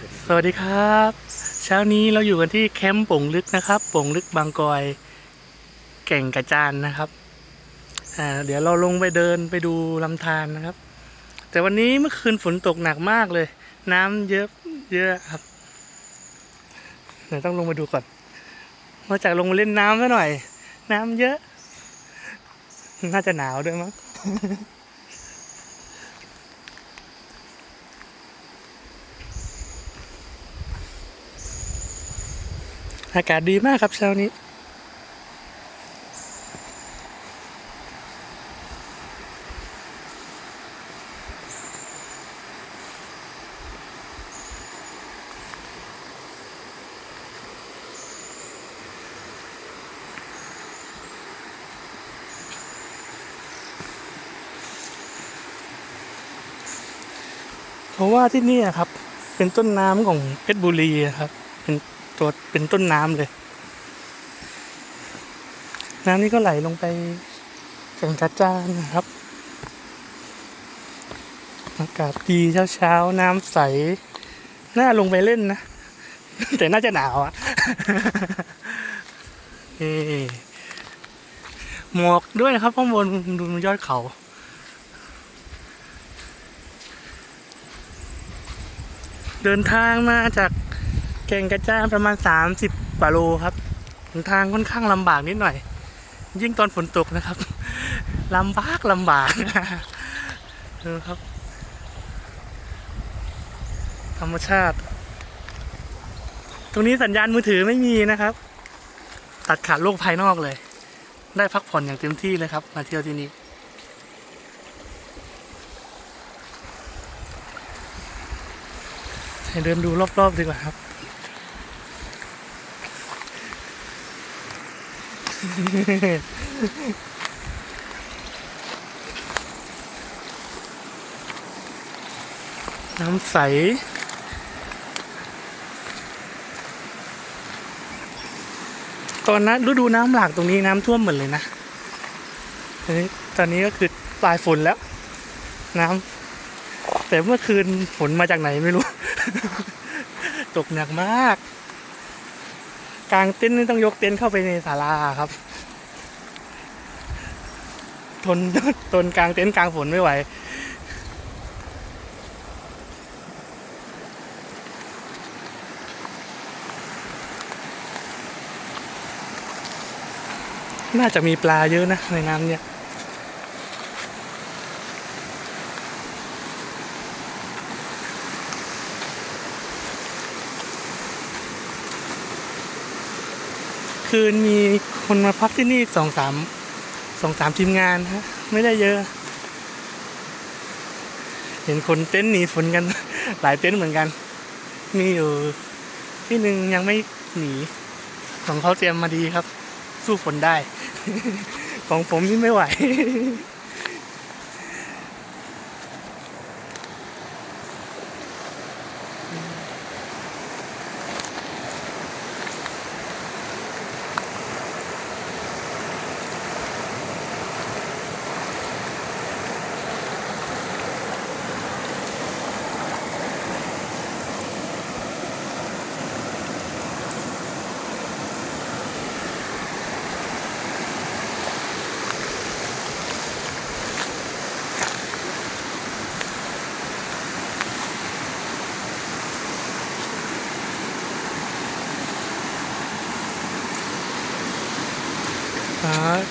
สวัสดีครับ เช้านี้เราอยู่กันที่แคมป์ป่งลึกนะครับป่งลึกบางกอย แก่งกระจานนะครับอ่าเดี๋ยวเราลงไปเดินไปดูลำธารนะครับ แต่วันนี้เมื่อคืนฝนตกหนักมากเลย น้ำเยอะเยอะครับเดี๋ยวต้องลงมาดูก่อนมาจากลงมาเล่นน้ำซะหน่อย น้ำเยอะ น่าจะหนาวด้วยมั้ง อากาศดีมากครับเช้านี้ เพราะว่าที่นี่ครับ เป็นต้นน้ำของเพชรบุรีครับ ตัวเป็นต้นน้ำเลย น้ำนี่ก็ไหลลงไปแก่งกระจานนะครับ อากาศดีเช้าเช้าน้ำใส น่าลงไปเล่นนะ แต่น่าจะหนาวอะเอหมอกด้วยนะครับข้างบนดูยอดเขาเดินทางมาจาก แก่งกระจานประมาณ 30กว่าโลครับ ทางค่อนข้างลำบากนิดหน่อย ยิ่งตอนฝนตกนะครับลำบากลำบากดูครับ ธรรมชาติ ตรงนี้สัญญาณมือถือไม่มีนะครับ ตัดขาดโลกภายนอกเลย ได้พักผ่อนอย่างเต็มที่เลยครับ มาเที่ยวที่นี่ให้เดินดูรอบๆดีกว่าครับ น้ำใส ตอนนั้นฤดูน้ำหลากตรงนี้น้ำท่วมหมดเลยนะตอนนี้ก็คือปลายฝนแล้ว น้ำแต่เมื่อคืนฝนมาจากไหนไม่รู้ ตกหนักมาก กลางเต็นท์ต้องยกเต็นท์เข้าไปในศาลาครับ ทนทนกลางเต็นท์กลางฝนไม่ไหว น่าจะมีปลาเยอะนะ ในน้ำเนี่ยคืนมีคนมาพักที่นี่สองสาม สองสามทีมงานฮะไม่ได้เยอะ เห็นคนเต้นท์หนีฝนกัน หลายเต็นท์เหมือนกัน มีอยู่ที่หนึ่งยังไม่หนีของเขาเตรียมมาดีครับ สู้ฝนได้ ของผมนี่ไม่ไหว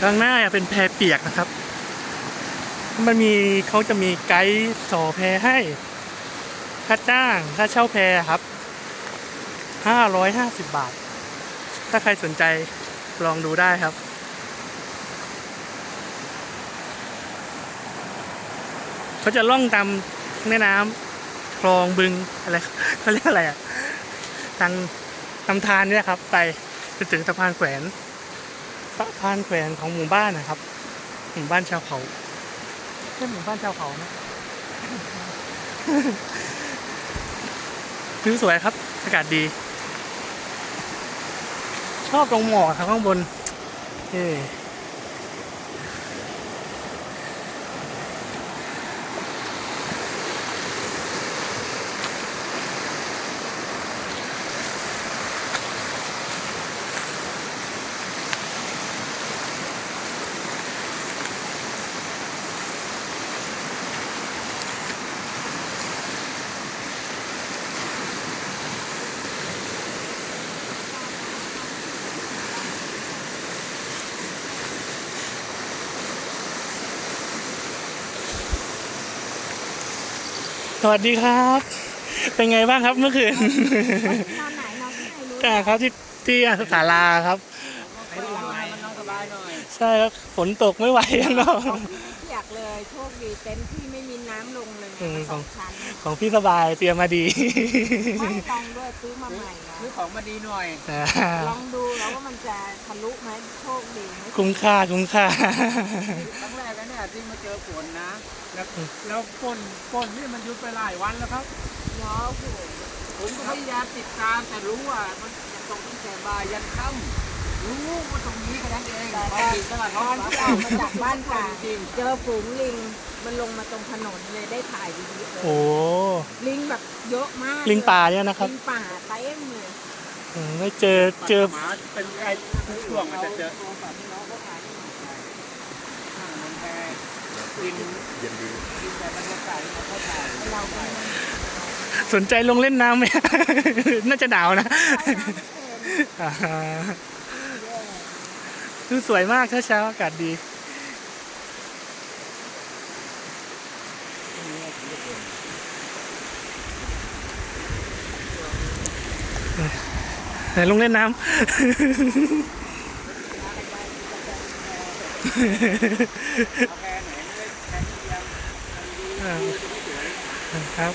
ข้างหน้าเป็นแพเปียกนะครับ มันมีเขาจะมีไกด์ต่อแพให้ ค่าจ้างค่าเช่าแพครับห้าร้อยห้าสิบบาท ถ้าใครสนใจลองดูได้ครับเขาจะล่องตามแม่น้ำคลองบึงอะไรเขาเรียกอะไรอะทางลำธารเนี่ยครับ ไปจนถึงสะพานแขวน สะพานแขวนของหมู่บ้านนะครับ หมู่บ้านชาวเขาใช่หมู่บ้านชาวเขาไหมวิวสวยครับ อากาศดี ชอบตรงหมอกครับข้างบน เอ่ สวัสดีครับ เป็นไงบ้างครับเมื่อคืนนอนไหนนอนที่ไหนรู้อ่าครับที่ที่ศาลาครับไปดูหน่อยมันนอนสบายหน่อยใช่ครับฝนตกไม่ไหวข้าง นอกเปียกเลยโชคดีเต็นท์ที่ไม่มีน้ำลงเลยอืม สองชั้นของพี่สบายเตรียมมาดีไม่ตองด้วยซื้อมาใหม่ซื้อนะของมาดีหน่อย อ่าลองดูแล้วว่ามันจะทะลุไหมโชคดีไหมคุ้มค่าคุ้มค่า ครั้งแรกนะเนี่ยที่มาเจอฝนนะ แล้วแล้วฝนฝนนี่มันหยุดไปหลายวันแล้วครับ เนาะโอ้โหผมก็พยายามติดตามแต่รู้ว่ามันตรงตั้งแต่บ่ายยันค่ำ รู้ว่าตรงนี้แค่นั้นเองแต่พตออนถึงตลาดตอนที่ออกมาจากบ้านป่าจริงเจอฝูงลิงมันลงมาตรงถนนเลยได้ถ่ายวิดีโอเลยโอ้ลิงแบบเยอะมากลิงป่าเนี่ยนะครับลิงป่าเต็มเลยอืมไม่เจอเจอหมาเป็นไอ้ทุกช่วงมันจะเจอมันแพงกินกินแต่บรรยากาศที่เขาถ่ายเราก็ไม่สนใจลงเล่นน้ำไหม น่าจะหนาวนะอ่า ดูสวยมากเช้าๆอากาศดีไหนลงเล่นน้ำครับ